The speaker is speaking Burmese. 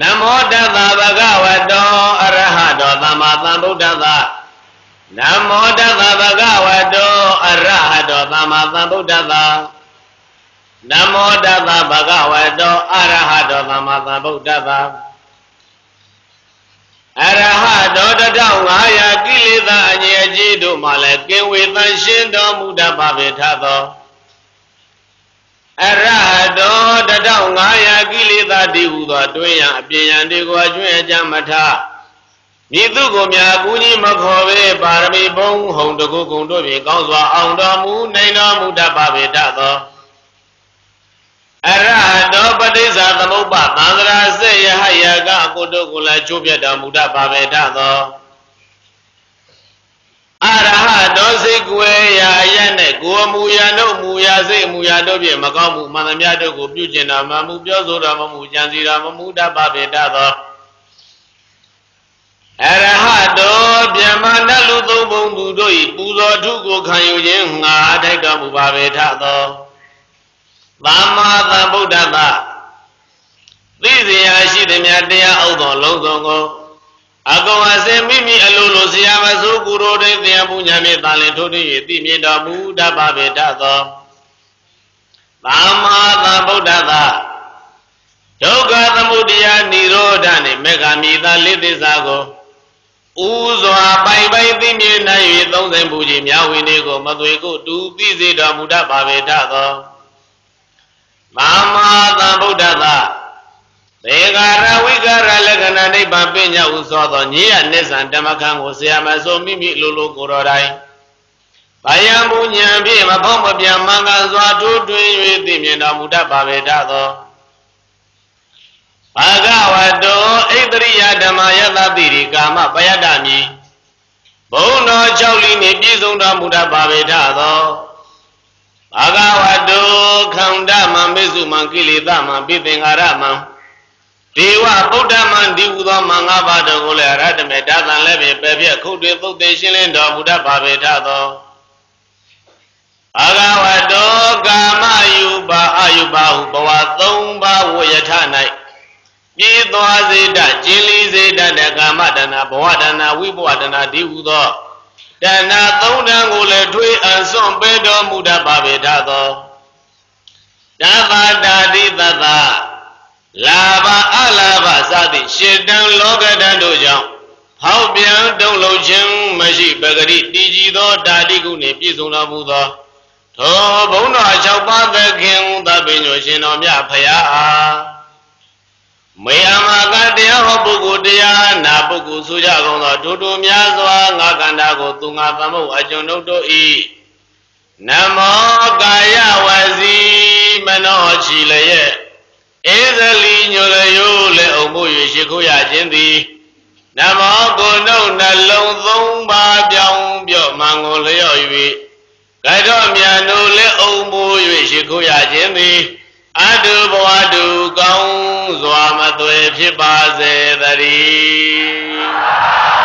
နမောတတ္တဗဂဝတောအရဟတောသမ္မာသမ္ဗုဒ္ဓတ္တနမောတတ္တဗဂဝတောအရဟတောသမ္မာသမ္ဗုဒ္ဓတ္တနမောတတ္တဗဂဝတောအရဟတောသမ္မာသမ္ဗုဒ္ဓတ္တအရဟတောတထောင်500ကိလေသာအငြိအကြီးတို့မှလည်းကင်ဝေသန့်ရှင်းတော်မူတတ်ပါပေထသောအရဟတောတထောင်500ကိလေသာတည် ဟူသောတွင်ရအပြင်ရန်တွေကိုအကျွင့်အကြမထမြည်သူကိုမြာကူကြီးမခေါ်ပဲပါရမီဘုံဟုံတကုကုံတို့ဖြင့်ကောင်းစွာအောင်တော်မူနိုင်တော်မူတတ်ပါပေထသောအရဟတောပဋိစ္စသမုပ္ပါသံဃာစေယဟယကကိုတို့ကိုလည်းချိုးပြတ်တော်မူတတ်ပါပေထသောအရဟ တောစိတ်ကွယ်ရာအရနဲ့ကိုယ်မူရာတို့မူရာစိတ်မူရာတို့ဖြင့်မကောင်းမှုမှန်သမျှတို့ကိုပြုကျင်တော်မှမူပြောဆိုတော်မမူကြံစီတော်မမူတတ်ပါပေထသောအရဟတောဗျမနတ်လူသုံးပုံသူတို့၏ပူဇော်ထုကိုခံယူခြင်းငါထိုက်တော်မူပါပေထသောသမ္မာသမ္ဗုဒ္ဓတ္တသိစရာရှိသည်များတရားအောက်သောလုံးစုံကို အကုန်အစင်မိမိအလိုလိုဆရာမစိုးကုရိုတေတရားပူညာမြေတာလင်ထိုးထွင်း၍သိမြင်တော်မူတတ်ပါပေတတ်သောသမ္မာသမ္ဗုဒ္ဓတ္တဒုက္ခသမုဒယនិရောဓနှင့်မေဃမိသာလေးသစ္စာကိုဥစွာပိုင်ပိုင်သိမြင်နိုင်၍သုံးဆိုင်ပူခြင်းမြဝိနေကိုမသွေကိုတူသိစေတော်မူတတ်ပါပေတတ်သောသမ္မာသမ္ဗုဒ္ဓတ္တသေကာရဝိကာရလက္ခဏာ နိဗ္ဗာန်ပညာဟုသောသောညေယနိစ္စံဓမ္မခံကိုဆရာမဆိုမိမိလိုလိုကိုယ်တော်တိုင်းဘာယံဘုညံဖြင့်မဖောက်မပြန်မှန်ကန်စွာထိုးထွင်း၍သိမြင်တော်မူတတ်ပါပေတတ်သောဘာဂဝတောဣတရိယဓမ္မယတတိရိကာမပယတ္တမိဘုံတော်၆လီနှင့်ပြည့်စုံတော်မူတတ်ပါပေတတ်သောဘာဂဝတောခန္ဓာမံမေစုမံကိလေသာမံပိသင်္ခါရမံ ဒေဝဗုဒ္ဓမံဒီဟုသောမင်္ဂပါတော်ကိုလည်းအရဟတမေဒါသံလည်းပင်ပဲပြက်ခုတ်တွေသုတ်သေးရှင်းလင်းတော်မူတတ်ပါပေထသောအဂဝတောကာမယူပါအယူပါဟုဘဝ၃ပါးဝယထ၌ပြေးသွားစေတတ်ကျင်လီစေတတ်တဲ့ကာမတဏဘဝတဏဝိဘဝတဏဒီဟုသောတဏသုံးတန်ကိုလည်းထွေးအံစွန့်ပေးတော်မူတတ်ပါပေထသောတသတာတိတသ လာဘအလာဘစသည်ရှစ်တန်လောကတန်တို့ကြောင့်ဟောက်ပြန်တုံ့လုံခြင်းမရှိပဂရိတည်ကြည်သောဓာတိကုနှင့်ပြည့်စုံတော်မူသောထိုဘုန်းတော်၆ပါးသခင်သဗ္ဗညိုရှင်တော်မြတ်ဖရာအားမေယမကတရားဟောပုဂ္ဂိုလ်တရားနာပုဂ္ဂိုလ်ဆိုကြကုန်သောဒုတုများစွာငါကန္တာကိုသူငါသမုတ်အကျွန်ုပ်တို့ဤနမောကာယဝစီမနောချီလျက်ဧဇလီညိုလယိုးလက်အုံမှု၍ ရှိခိုးရခြင်းသည်နမောကိုနှုတ်နှလုံးသုံးပါးပြောင်းပြော့မှန်ကိုလျော့၍ကတော်မြတ်တို့လက်အုံမှု၍ရှိခိုးရခြင်းသည်အတုဘဝတုကောင်းစွာမသွေဖြစ်ပါစေတည်း